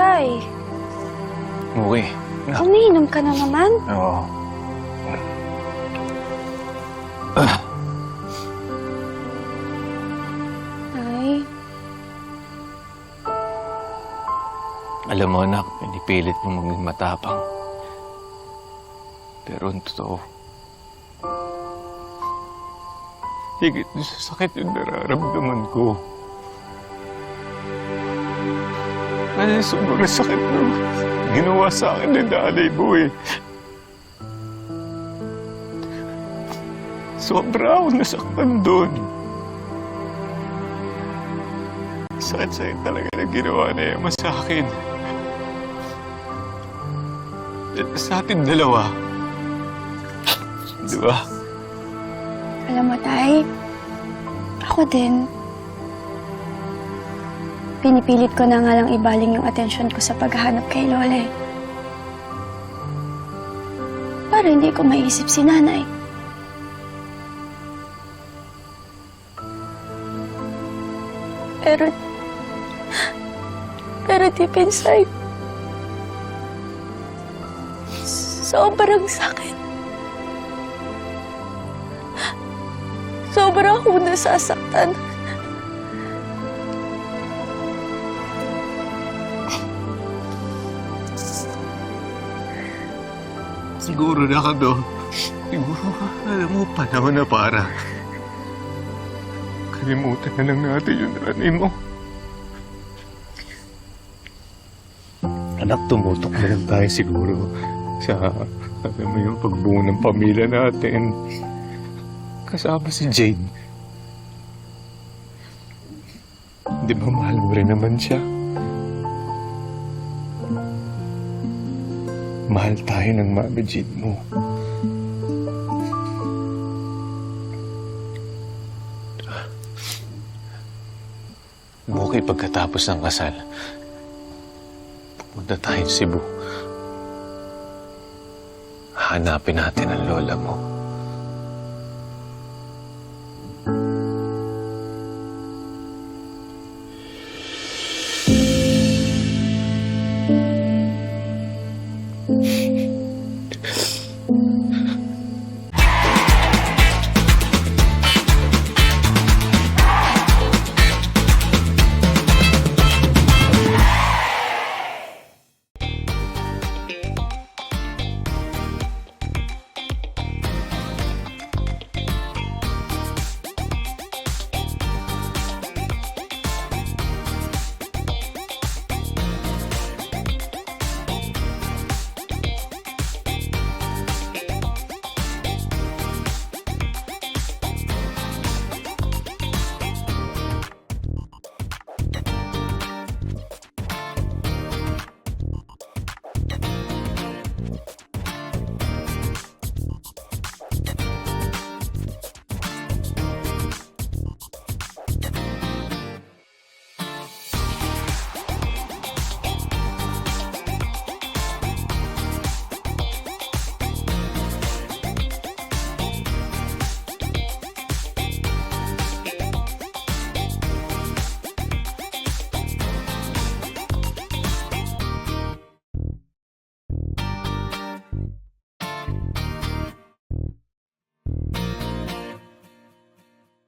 tay. Okay. Ah. Umiinom ka na naman. Oo. Ah. Tay. Alam mo, anak, pinipilit mo maging matapang. Pero ang totoo, higit sa sakit yung nararamdaman ko. Kasi sobrang sakit na ginawa sa akin ng nanay mo eh. Sobra ako nasaktan doon. Sakit-sakit talaga na ginawa na Emma sa akin. At Sa atin dalawa. Di ba? alam mo, Tay, ako din. Pinipilit ko na nga lang ibaling yung atensyon ko sa paghahanap kay Lola. eh. Para hindi ko maisip si nanay. Pero, pero deep inside, sobrang sakit. Sobra akong nasasaktan. Siguro na ka do. Siguro, alam mo, panahon na para. Kalimutan na lang natin yung nanay mo. Anak, tumutok na lang tayo siguro sa, alam mo yung pagbuo ng pamilya natin. Kasama si Jade. Di ba mahal mo rin naman siya? Mahal tayo ng mami Jade mo. Bukay pagkatapos ng kasal, pupunta tayo sa Cebu. Hanapin natin ang lola mo.